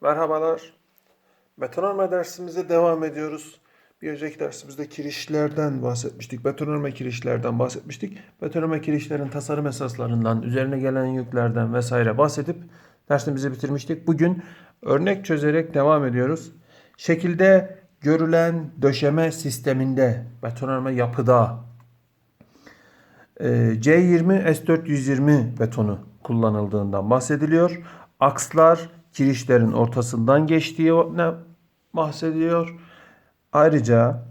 Merhabalar. Betonarme dersimize devam ediyoruz. Bir önceki dersimizde kirişlerden bahsetmiştik. Betonarme kirişlerden bahsetmiştik. Betonarme kirişlerin tasarım esaslarından, üzerine gelen yüklerden vesaire bahsedip dersimizi bitirmiştik. Bugün örnek çözerek devam ediyoruz. Şekilde görülen döşeme sisteminde, betonarme yapıda e, C20 S420 betonu kullanıldığından bahsediliyor. Akslar kirişlerin ortasından geçtiği ne bahsediliyor. Ayrıca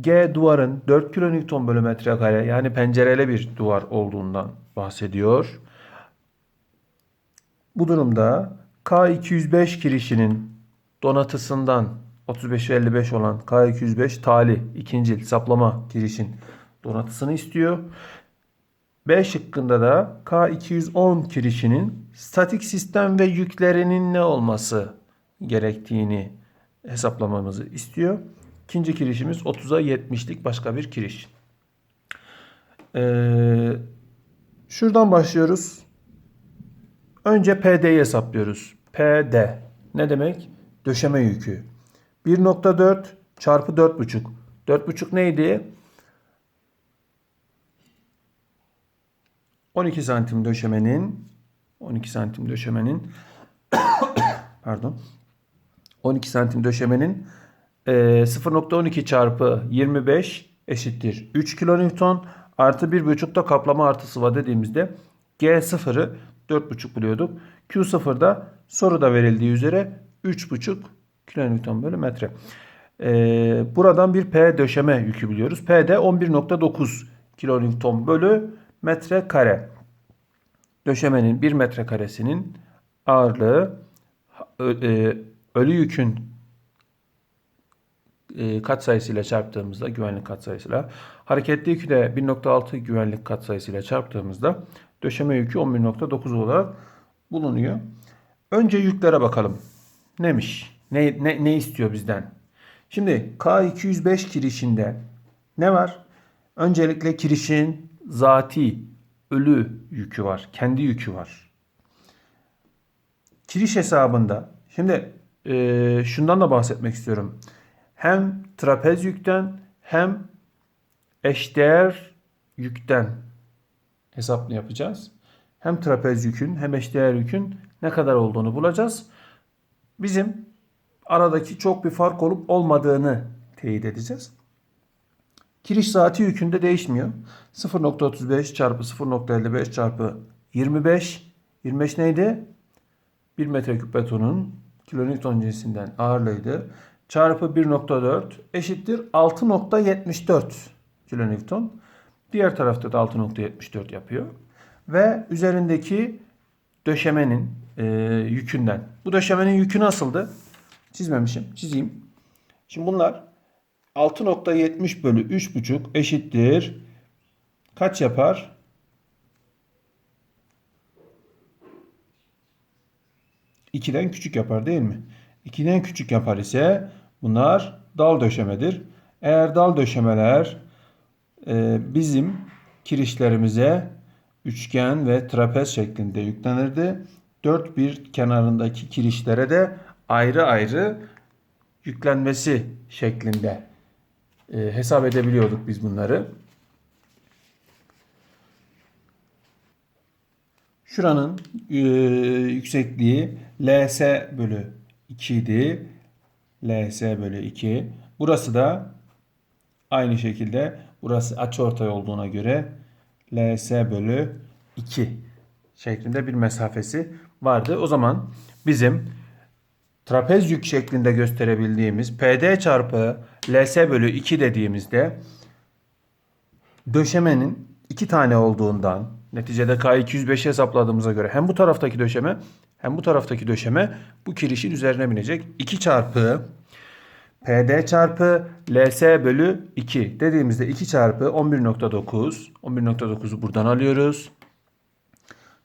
G duvarın 4 kN bölü metrekare yani pencereli bir duvar olduğundan bahsediyor. Bu durumda K205 kirişinin donatısından 35 55 olan K205 tali ikincil saplama kirişin donatısını istiyor. B şıkkında da K210 kirişinin statik sistem ve yüklerinin ne olması gerektiğini hesaplamamızı istiyor. İkinci kirişimiz 30'a 70'lik başka bir kiriş. Ee, şuradan başlıyoruz. Önce PD'yi hesaplıyoruz. PD ne demek? Döşeme yükü. 1.4 çarpı 4.5. 4.5 neydi? 12 santim döşemenin 12 santim döşemenin pardon 12 santim döşemenin e, 0.12 çarpı 25 eşittir 3 kilonewton artı 1.5 da kaplama artı sıva dediğimizde G0'ı 4.5 buluyorduk. Q0'da soruda verildiği üzere 3.5 kilonewton bölü metre. E, buradan bir P döşeme yükü biliyoruz. P de 11.9 kilonewton bölü metre kare. Döşemenin 1 metre karesinin ağırlığı e, ölü yükün e, katsayısıyla çarptığımızda güvenlik katsayısıyla hareketli yükü de 1.6 güvenlik katsayısıyla çarptığımızda döşeme yükü 11.9 olarak bulunuyor. Önce yüklere bakalım. Neymiş? Ne, ne, ne istiyor bizden? Şimdi K205 kirişinde ne var? Öncelikle kirişin zati ölü yükü var. Kendi yükü var. Kiriş hesabında şimdi e, şundan da bahsetmek istiyorum. Hem trapez yükten hem eşdeğer yükten hesaplı yapacağız. Hem trapez yükün hem eşdeğer yükün ne kadar olduğunu bulacağız. Bizim aradaki çok bir fark olup olmadığını teyit edeceğiz. Kiriş saati yükünde değişmiyor. 0.35 çarpı 0.55 çarpı 25. 25 neydi? 1 metreküp betonun kilonewton cinsinden ağırlığıydı. Çarpı 1.4 eşittir 6.74 kilonewton. Diğer tarafta da 6.74 yapıyor. Ve üzerindeki döşemenin e, yükünden. Bu döşemenin yükü nasıldı? Çizmemişim. Çizeyim. Şimdi bunlar 6.70 bölü 3.5 eşittir. Kaç yapar? İkiden küçük yapar değil mi? 2'den küçük yapar ise bunlar dal döşemedir. Eğer dal döşemeler e, bizim kirişlerimize üçgen ve trapez şeklinde yüklenirdi. Dört bir kenarındaki kirişlere de ayrı ayrı yüklenmesi şeklinde e, hesap edebiliyorduk biz bunları. Şuranın e, yüksekliği LS bölü 2 idi. LS bölü 2. Burası da aynı şekilde burası açıortay olduğuna göre LS bölü 2 şeklinde bir mesafesi vardı. O zaman bizim trapez yük şeklinde gösterebildiğimiz PD çarpı LS bölü 2 dediğimizde döşemenin iki tane olduğundan neticede K205 hesapladığımıza göre hem bu taraftaki döşeme hem bu taraftaki döşeme bu kirişin üzerine binecek. 2 çarpı PD çarpı LS bölü 2 dediğimizde 2 çarpı 11.9 11.9'u buradan alıyoruz.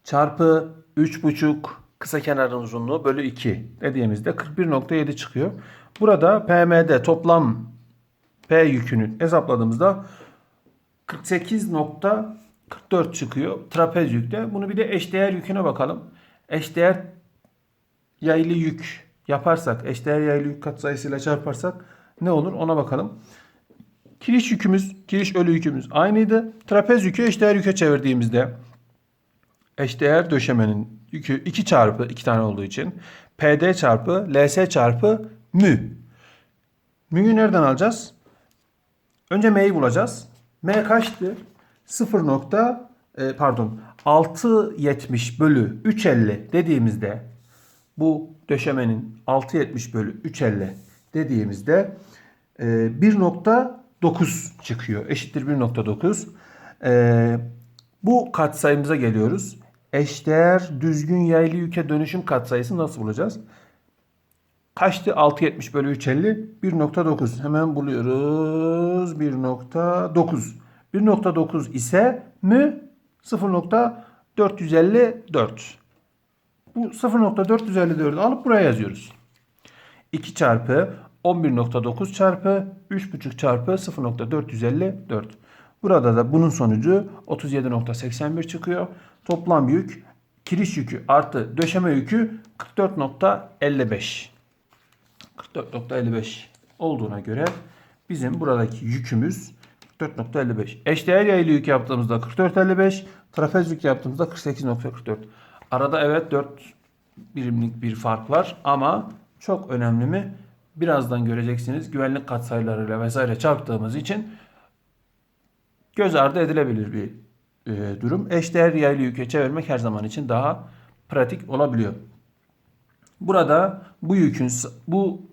Çarpı 3.5 kısa kenarın uzunluğu bölü 2 dediğimizde 41.7 çıkıyor. Burada PM'de toplam P yükünü hesapladığımızda 48.44 çıkıyor trapez yükte. Bunu bir de eşdeğer yüküne bakalım. Eşdeğer yaylı yük yaparsak, eşdeğer yaylı yük katsayısıyla çarparsak ne olur ona bakalım. Kiriş yükümüz, kiriş ölü yükümüz aynıydı. Trapez yükü eşdeğer yüke çevirdiğimizde eşdeğer döşemenin yükü 2 çarpı 2 tane olduğu için PD çarpı LS çarpı mü. Mü'yü nereden alacağız? Önce M'yi bulacağız. M kaçtı? 0 nokta e, pardon 670 bölü 350 dediğimizde bu döşemenin 670 bölü 350 dediğimizde e, 1.9 çıkıyor. Eşittir 1.9. E, bu katsayımıza geliyoruz. Eşdeğer düzgün yaylı yüke dönüşüm katsayısı nasıl bulacağız? Kaçtı? 670 bölü 350 1.9. Hemen buluyoruz. 1.9. 1.9 ise mü 0.454. Bu 0.454'ü alıp buraya yazıyoruz. 2 çarpı 11.9 çarpı 3.5 çarpı 0.454. Burada da bunun sonucu 37.81 çıkıyor. Toplam yük kiriş yükü artı döşeme yükü 44.55. 44.55 olduğuna göre bizim buradaki yükümüz 44.55. Eşdeğer yaylı yük yaptığımızda 44.55, trapez yük yaptığımızda 48.44. Arada evet 4 birimlik bir fark var ama çok önemli mi? Birazdan göreceksiniz. Güvenlik katsayılarıyla vesaire çarptığımız için göz ardı edilebilir bir e, durum. Eşdeğer yaylı yüke çevirmek her zaman için daha pratik olabiliyor. Burada bu yükün bu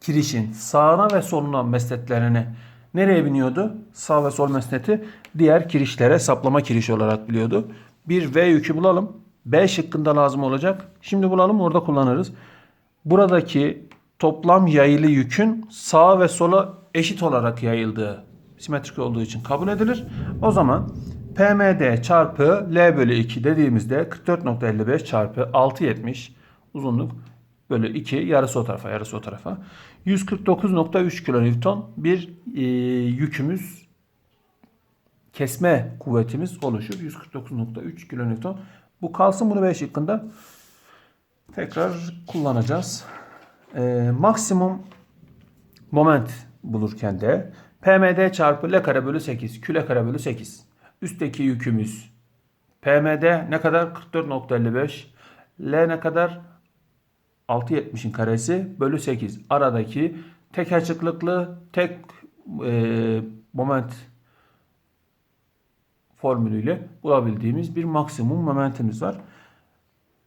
kirişin sağına ve soluna mesnetlerini nereye biniyordu? Sağ ve sol mesneti diğer kirişlere saplama kiriş olarak biliyordu. Bir V yükü bulalım. B şıkkında lazım olacak. Şimdi bulalım orada kullanırız. Buradaki toplam yayılı yükün sağa ve sola eşit olarak yayıldığı simetrik olduğu için kabul edilir. O zaman PMD çarpı L bölü 2 dediğimizde 44.55 çarpı 670 uzunluk bölü 2 yarısı o tarafa yarısı o tarafa 149.3 kilonewton bir e, yükümüz kesme kuvvetimiz oluşur. 149.3 kilonewton. Bu kalsın bunu B şıkkında tekrar kullanacağız. E, maksimum moment bulurken de PMD çarpı L kare bölü 8 Q L kare bölü 8 üstteki yükümüz PMD ne kadar 44.55 L ne kadar 6.70'in karesi bölü 8 aradaki tek açıklıklı tek e, moment formülüyle bulabildiğimiz bir maksimum momentimiz var.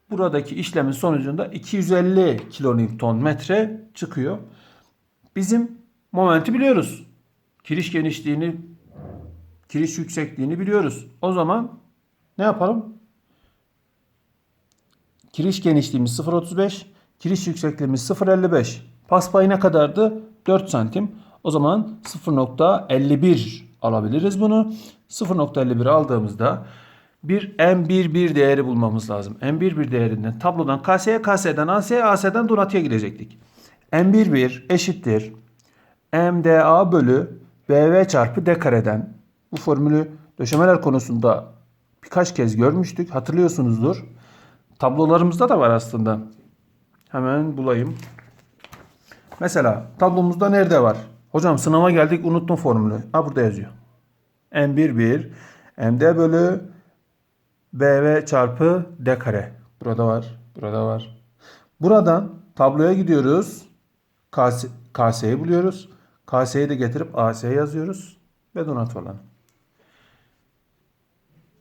Buradaki işlemin sonucunda 250 kilonewton metre çıkıyor. Bizim momenti biliyoruz. Kiriş genişliğini, kiriş yüksekliğini biliyoruz. O zaman ne yapalım? Kiriş genişliğimiz 0.35, kiriş yüksekliğimiz 0.55. Pas payı ne kadardı? 4 santim. O zaman 0.51 alabiliriz bunu. 0.51 aldığımızda bir M11 değeri bulmamız lazım. M11 değerinden tablodan KS'ye, KS'den AS'ye, AS'den Donatı'ya gidecektik. M11 eşittir. MDA bölü BV çarpı D kareden. Bu formülü döşemeler konusunda birkaç kez görmüştük. Hatırlıyorsunuzdur. Tablolarımızda da var aslında. Hemen bulayım. Mesela tablomuzda nerede var? Hocam sınava geldik unuttum formülü. Ha burada yazıyor. M11 MD bölü BV çarpı D kare. Burada var. Burada var. Buradan tabloya gidiyoruz. KS, KS'yi buluyoruz. KS'yi de getirip AS'ye yazıyoruz. Ve donat falan.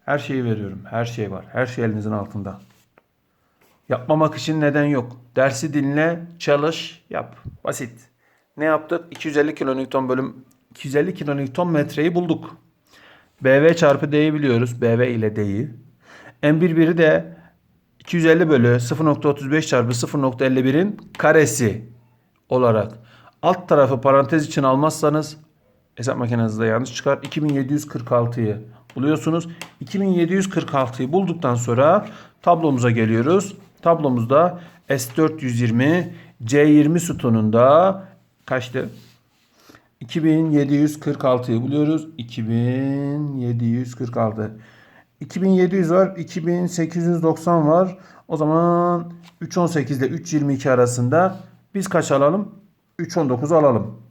Her şeyi veriyorum. Her şey var. Her şey elinizin altında. Yapmamak için neden yok. Dersi dinle, çalış, yap. Basit. Ne yaptık? 250 kilonewton bölüm 250 kilonewton metreyi bulduk. BV çarpı D'yi biliyoruz. BV ile D'yi. M11'i de 250 bölü 0.35 çarpı 0.51'in karesi olarak alt tarafı parantez için almazsanız hesap makinenizde yanlış çıkar. 2746'yı buluyorsunuz. 2746'yı bulduktan sonra tablomuza geliyoruz. Tablomuzda S420 C20 sütununda kaçtı? 2746'yı buluyoruz. 2746. 2700 var. 2890 var. O zaman 318 ile 322 arasında biz kaç alalım? 319 alalım.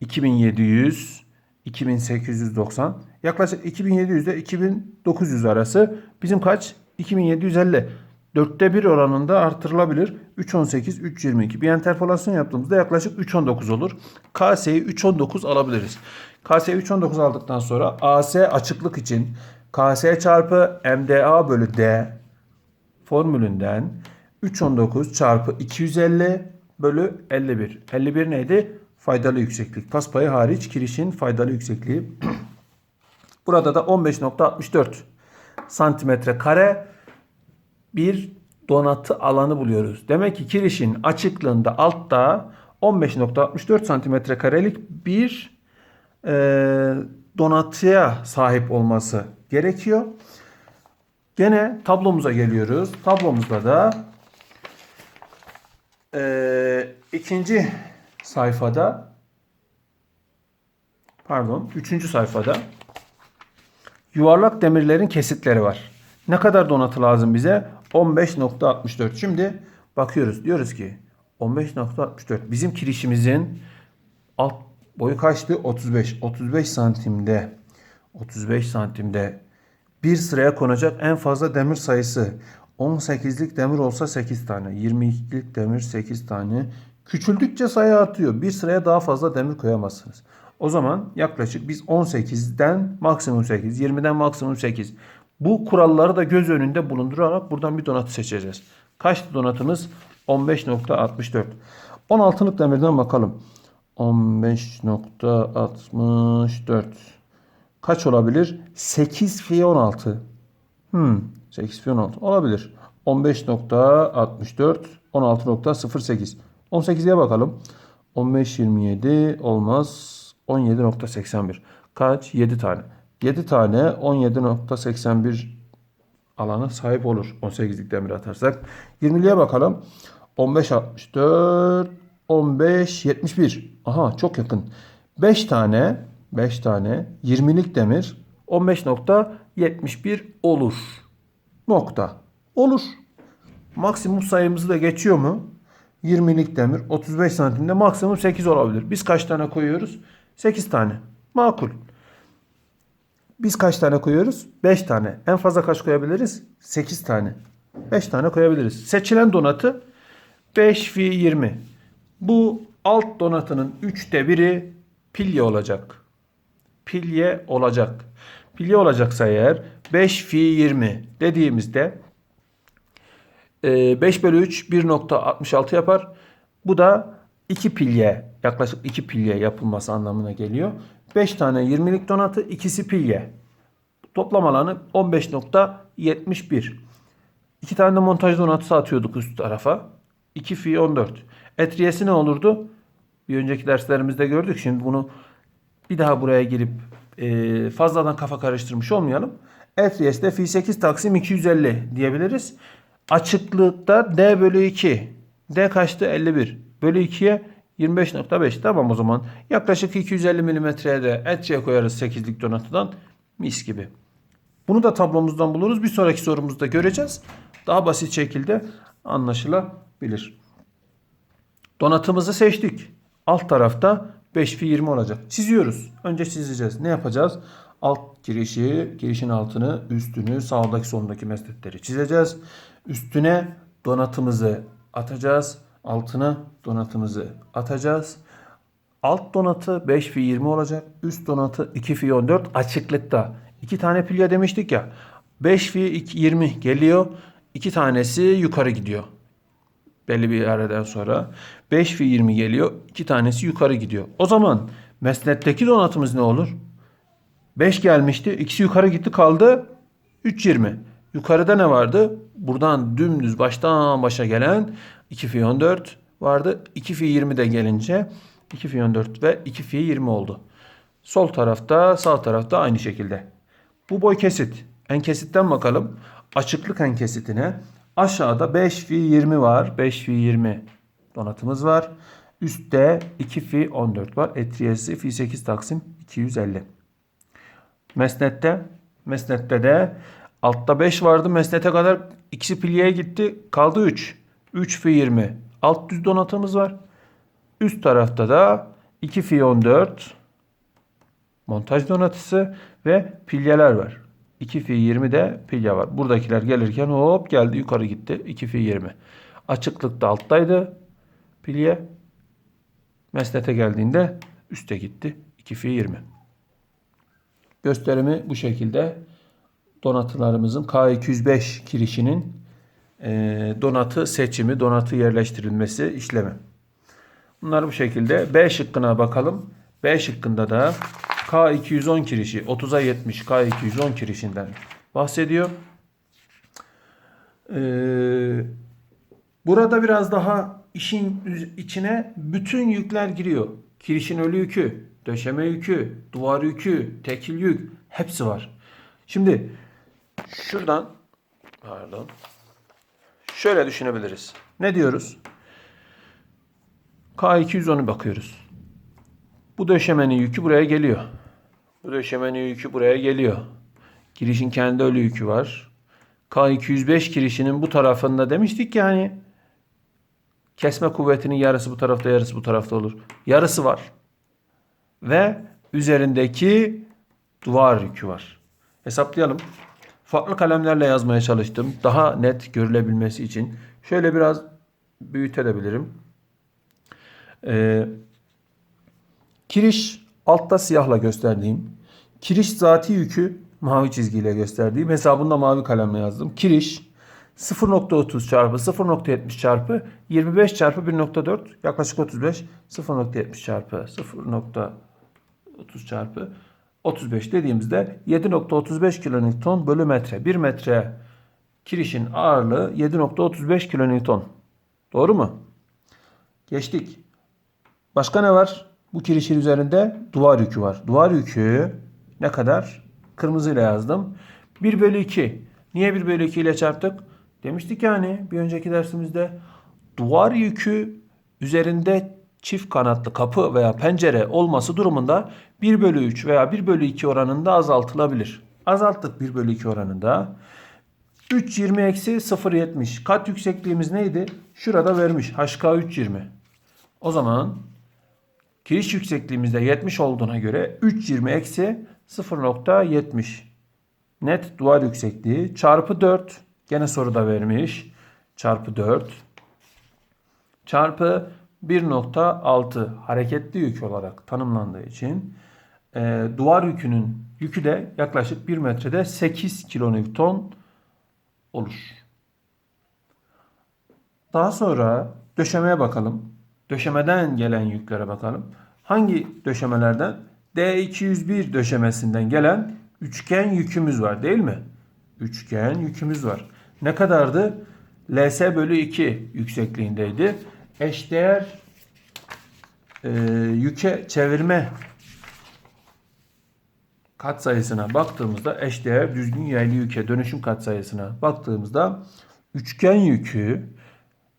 2700, 2890. Yaklaşık 2700 ile 2900 arası. Bizim kaç? 2750. Dörtte bir oranında artırılabilir. 318, 322. Bir interpolasyon yaptığımızda yaklaşık 319 olur. KS'yi 319 alabiliriz. KS'yi 319 aldıktan sonra AS açıklık için KS çarpı MDA bölü D formülünden 319 çarpı 250 bölü 51. 51 neydi? Faydalı yükseklik. Paspayı hariç kirişin faydalı yüksekliği. Burada da 15.64 santimetre kare bir donatı alanı buluyoruz. Demek ki kirişin açıklığında altta 15.64 santimetre karelik bir e, donatıya sahip olması gerekiyor. Gene tablomuza geliyoruz. Tablomuzda da e, ikinci sayfada pardon üçüncü sayfada yuvarlak demirlerin kesitleri var. Ne kadar donatı lazım bize? 15.64. Şimdi bakıyoruz. Diyoruz ki 15.64 bizim kirişimizin alt boyu kaçtı? 35. 35 santimde 35 santimde bir sıraya konacak en fazla demir sayısı 18'lik demir olsa 8 tane, 22'lik demir 8 tane. Küçüldükçe sayı artıyor. Bir sıraya daha fazla demir koyamazsınız. O zaman yaklaşık biz 18'den maksimum 8, 20'den maksimum 8. Bu kuralları da göz önünde bulundurarak buradan bir donatı seçeceğiz. Kaçtı donatımız? 15.64. 16'lık demirden bakalım. 15.64 kaç olabilir? 8 fi 16. Hmm, 8 fi 16 olabilir. 15.64 16.08 18'e bakalım. 15 27 olmaz. 17.81 kaç? 7 tane. 7 tane 17.81 alana sahip olur. 18'lik demir atarsak. 20'liye bakalım. 15.64 15.71 Aha çok yakın. 5 tane 5 tane 20'lik demir 15.71 olur. Nokta. Olur. Maksimum sayımızı da geçiyor mu? 20'lik demir 35 santimde maksimum 8 olabilir. Biz kaç tane koyuyoruz? 8 tane. Makul. Biz kaç tane koyuyoruz? 5 tane. En fazla kaç koyabiliriz? 8 tane. 5 tane koyabiliriz. Seçilen donatı 5 fi 20. Bu alt donatının 3'te biri pilye olacak. Pilye olacak. Pilye olacaksa eğer 5 fi 20 dediğimizde 5 bölü 3 1.66 yapar. Bu da 2 pilye yaklaşık 2 pilye yapılması anlamına geliyor. 5 tane 20'lik donatı ikisi pilye. Toplam alanı 15.71. 2 tane de montaj donatısı atıyorduk üst tarafa. 2 fi 14. Etriyesi ne olurdu? Bir önceki derslerimizde gördük. Şimdi bunu bir daha buraya girip e, fazladan kafa karıştırmış olmayalım. Etriyes'te fi 8 taksim 250 diyebiliriz. Açıklıkta D bölü 2. D kaçtı? 51. Bölü 2'ye 25.5. Tamam o zaman. Yaklaşık 250 milimetreye de etriye koyarız 8'lik donatıdan. Mis gibi. Bunu da tablomuzdan buluruz. Bir sonraki sorumuzda göreceğiz. Daha basit şekilde anlaşılabilir. Donatımızı seçtik. Alt tarafta 5 fi 20 olacak. Çiziyoruz. Önce çizeceğiz. Ne yapacağız? Alt girişi, girişin altını, üstünü, sağdaki solundaki mesnetleri çizeceğiz. Üstüne donatımızı atacağız. Altına donatımızı atacağız. Alt donatı 5 fi 20 olacak. Üst donatı 2 fi 14 açıklıkta. 2 tane pilya demiştik ya. 5 fi 20 geliyor. 2 tanesi yukarı gidiyor. Belli bir aradan sonra 5 fi 20 geliyor. 2 tanesi yukarı gidiyor. O zaman mesnetteki donatımız ne olur? 5 gelmişti. İkisi yukarı gitti kaldı. 3.20. Yukarıda ne vardı? Buradan dümdüz baştan başa gelen 2 fi 14 vardı. 2 fi 20 de gelince 2 fi 14 ve 2 fi 20 oldu. Sol tarafta sağ tarafta aynı şekilde. Bu boy kesit. En kesitten bakalım. Açıklık en kesitine. Aşağıda 5 fi 20 var. 5 fi 20 donatımız var. Üstte 2 fi 14 var. Etriyesi fi 8 taksim 250. Mesnette Mesnette de altta 5 vardı. Mesnete kadar ikisi pilyeye gitti. Kaldı 3. 3 fi 20. Alt düz donatımız var. Üst tarafta da 2 fi 14 montaj donatısı ve pilyeler var. 2 fi 20 de pilye var. Buradakiler gelirken hop geldi yukarı gitti. 2 fi 20. Açıklıkta alttaydı pilye. Mesnete geldiğinde üste gitti. 2 fi 20. Gösterimi bu şekilde. Donatılarımızın K205 kirişinin donatı seçimi, donatı yerleştirilmesi işlemi. Bunlar bu şekilde. B şıkkına bakalım. B şıkkında da K210 kirişi 30'a 70 K210 kirişinden bahsediyor. Ee, burada biraz daha işin içine bütün yükler giriyor. Kirişin ölü yükü, döşeme yükü, duvar yükü, tekil yük hepsi var. Şimdi şuradan pardon. Şöyle düşünebiliriz. Ne diyoruz? K210'u bakıyoruz. Bu döşemenin yükü buraya geliyor. Bu döşemenin yükü buraya geliyor. Kirişin kendi ölü yükü var. K205 kirişinin bu tarafında demiştik ya hani kesme kuvvetinin yarısı bu tarafta yarısı bu tarafta olur. Yarısı var. Ve üzerindeki duvar yükü var. Hesaplayalım. Farklı kalemlerle yazmaya çalıştım. Daha net görülebilmesi için. Şöyle biraz büyütebilirim. Ee, Kiriş altta siyahla gösterdiğim. Kiriş zati yükü mavi çizgiyle gösterdiğim. Hesabında mavi kalemle yazdım. Kiriş 0.30 çarpı 0.70 çarpı 25 çarpı 1.4 yaklaşık 35 0.70 çarpı 0.30 çarpı 35 dediğimizde 7.35 kilonewton bölü metre. 1 metre kirişin ağırlığı 7.35 kilonewton. Doğru mu? Geçtik. Başka ne var? Bu kirişin üzerinde duvar yükü var. Duvar yükü ne kadar? Kırmızıyla yazdım. 1 bölü 2. Niye 1 bölü 2 ile çarptık? Demiştik yani bir önceki dersimizde duvar yükü üzerinde çift kanatlı kapı veya pencere olması durumunda 1 bölü 3 veya 1 bölü 2 oranında azaltılabilir. Azalttık 1 bölü 2 oranında. 320 eksi 0.70. Kat yüksekliğimiz neydi? Şurada vermiş. HK 320. O zaman Kiriş yüksekliğimizde 70 olduğuna göre 320 eksi 0.70 net duvar yüksekliği çarpı 4 gene soruda vermiş çarpı 4 çarpı 1.6 hareketli yük olarak tanımlandığı için e, duvar yükünün yükü de yaklaşık 1 metrede 8 kilonewton olur. Daha sonra döşemeye bakalım. Döşemeden gelen yüklere bakalım. Hangi döşemelerden? D201 döşemesinden gelen üçgen yükümüz var değil mi? Üçgen yükümüz var. Ne kadardı? LS bölü 2 yüksekliğindeydi. Eşdeğer e, yüke çevirme katsayısına baktığımızda eşdeğer düzgün yaylı yüke dönüşüm katsayısına baktığımızda üçgen yükü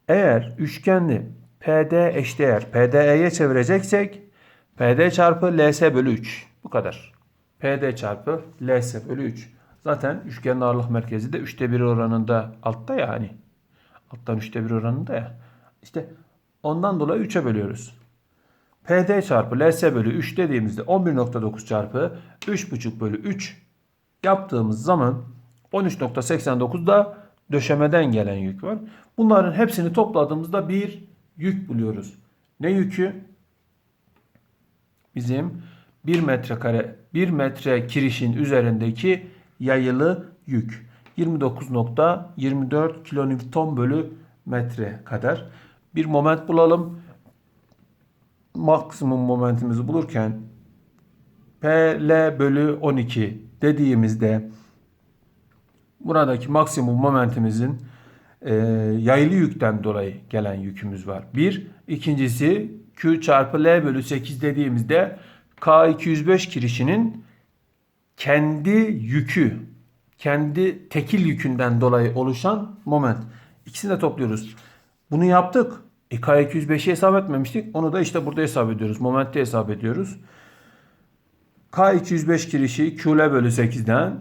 eğer üçgenli PD eşdeğer PDE'ye çevireceksek PD çarpı LS bölü 3. Bu kadar. PD çarpı LS bölü 3. Zaten üçgenin ağırlık merkezi de 3'te 1 oranında altta ya hani. Alttan 3'te 1 oranında ya. İşte ondan dolayı 3'e bölüyoruz. PD çarpı LS bölü 3 dediğimizde 11.9 çarpı 3.5 bölü 3 yaptığımız zaman 13.89'da döşemeden gelen yük var. Bunların hepsini topladığımızda bir yük buluyoruz. Ne yükü? Bizim 1 metrekare 1 metre kirişin üzerindeki yayılı yük. 29.24 kilonewton bölü metre kadar. Bir moment bulalım. Maksimum momentimizi bulurken PL bölü 12 dediğimizde buradaki maksimum momentimizin e, yaylı yükten dolayı gelen yükümüz var. Bir. ikincisi Q çarpı L bölü 8 dediğimizde K205 kirişinin kendi yükü, kendi tekil yükünden dolayı oluşan moment. İkisini de topluyoruz. Bunu yaptık. E, K205'i hesap etmemiştik. Onu da işte burada hesap ediyoruz. Momentte hesap ediyoruz. K205 kirişi QL bölü 8'den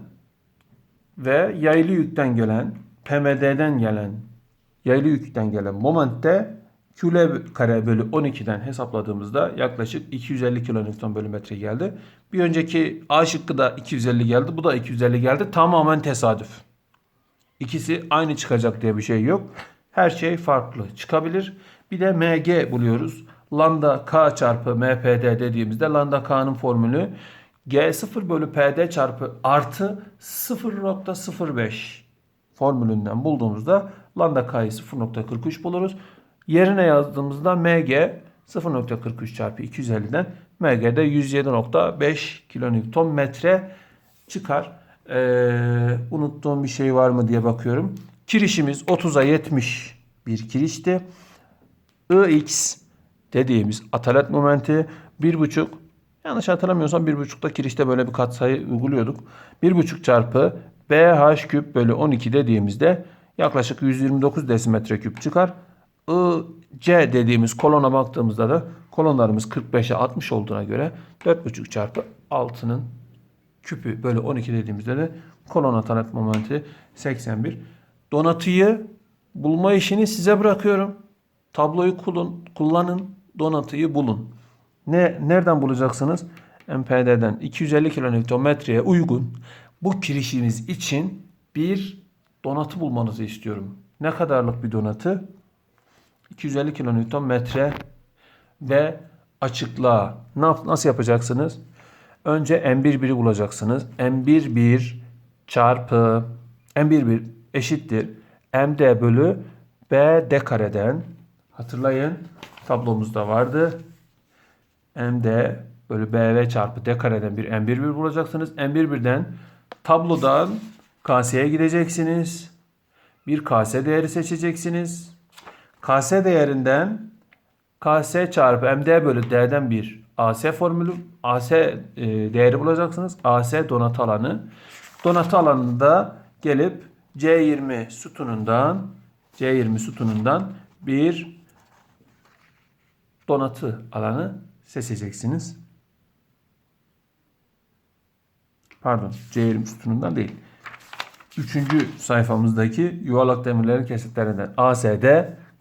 ve yaylı yükten gelen PMD'den gelen yaylı yükten gelen momentte küle kare bölü 12'den hesapladığımızda yaklaşık 250 kilonewton bölü metre geldi. Bir önceki A şıkkı da 250 geldi. Bu da 250 geldi. Tamamen tesadüf. İkisi aynı çıkacak diye bir şey yok. Her şey farklı çıkabilir. Bir de MG buluyoruz. Lambda K çarpı MPD dediğimizde lambda K'nın formülü G0 bölü PD çarpı artı 0.05 formülünden bulduğumuzda lambda K'yı 0.43 buluruz. Yerine yazdığımızda MG 0.43 çarpı 250'den MG'de 107.5 kilonewton metre çıkar. Ee, unuttuğum bir şey var mı diye bakıyorum. Kirişimiz 30'a 70 bir kirişti. IX dediğimiz atalet momenti 1.5 yanlış hatırlamıyorsam 1.5'da kirişte böyle bir katsayı uyguluyorduk. 1.5 çarpı BH küp bölü 12 dediğimizde yaklaşık 129 desimetre küp çıkar. IC dediğimiz kolona baktığımızda da kolonlarımız 45'e 60 olduğuna göre 4.5 çarpı 6'nın küpü bölü 12 dediğimizde de kolon atalet momenti 81. Donatıyı bulma işini size bırakıyorum. Tabloyu kullan, kullanın, donatıyı bulun. Ne nereden bulacaksınız? MPD'den 250 kilonewtonmetreye uygun bu kirişimiz için bir donatı bulmanızı istiyorum. Ne kadarlık bir donatı? 250 kilonewtonmetre ve açıklığa nasıl yapacaksınız? Önce M11'i bulacaksınız. M11 çarpı M11 eşittir MD bölü BD kareden. Hatırlayın tablomuzda vardı. MD bölü BV çarpı D kareden bir M11 bulacaksınız. M11'den tablodan KS'ye gideceksiniz. Bir KS değeri seçeceksiniz. KS değerinden KS çarpı MD bölü D'den bir AS formülü AS e, değeri bulacaksınız. AS donatı alanı. Donatı alanında gelip C20 sütunundan C20 sütunundan bir donatı alanı seçeceksiniz. Pardon C20 sütunundan değil. Üçüncü sayfamızdaki yuvarlak demirlerin kesitlerinden ASD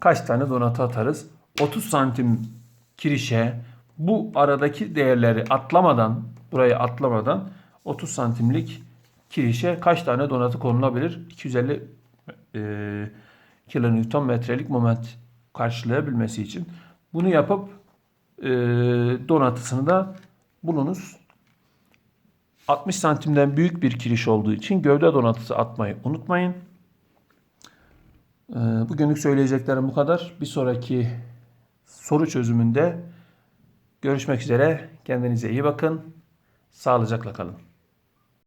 kaç tane donatı atarız? 30 santim kirişe bu aradaki değerleri atlamadan burayı atlamadan 30 santimlik kirişe kaç tane donatı konulabilir? 250 e, kilonewton metrelik moment karşılayabilmesi için. Bunu yapıp e, donatısını da bulunuz. 60 santimden büyük bir kiriş olduğu için gövde donatısı atmayı unutmayın. Ee, Bugünlük söyleyeceklerim bu kadar. Bir sonraki soru çözümünde görüşmek üzere. Kendinize iyi bakın. Sağlıcakla kalın.